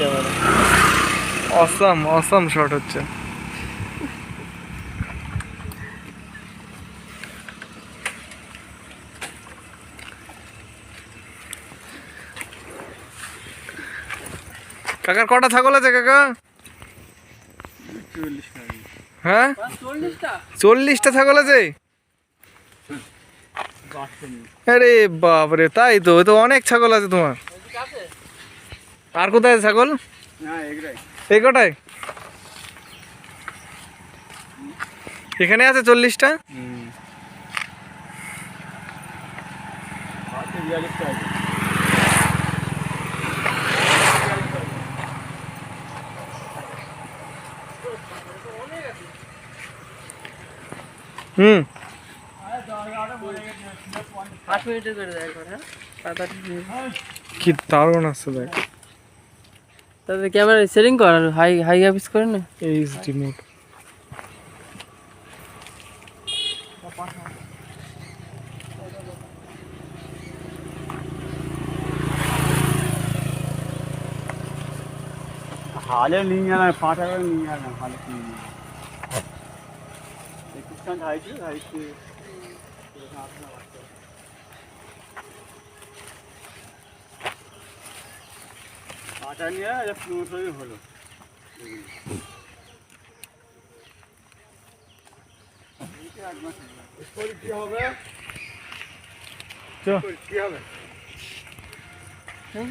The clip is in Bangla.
ক্যামেরা অসাম অসাম শট হচ্ছে। কাকার কটা ছাগল আছে কাকা? হ্যাঁ? চল্লিশটা ছাগল আছে? আরে বাপরে তাই তো তো অনেক ছাগল আছে তোমার। আর কোথায় আছে ছাগল? এই কটায়? এখানে আছে চল্লিশটা? হুম। হ্যাঁ? কি দারুণ আসছে দেখ। তাদের ক্যামেরা সেটিং কর আর হাই হাই অফিস করে না এইচডি মোড हाले नहीं जाना फाटा कर नहीं जाना हाले नहीं जाना किस का ढाई से ढाई से ফাটা নিয়ে পুরো হলো কি হবে চল। কি হবে হুম।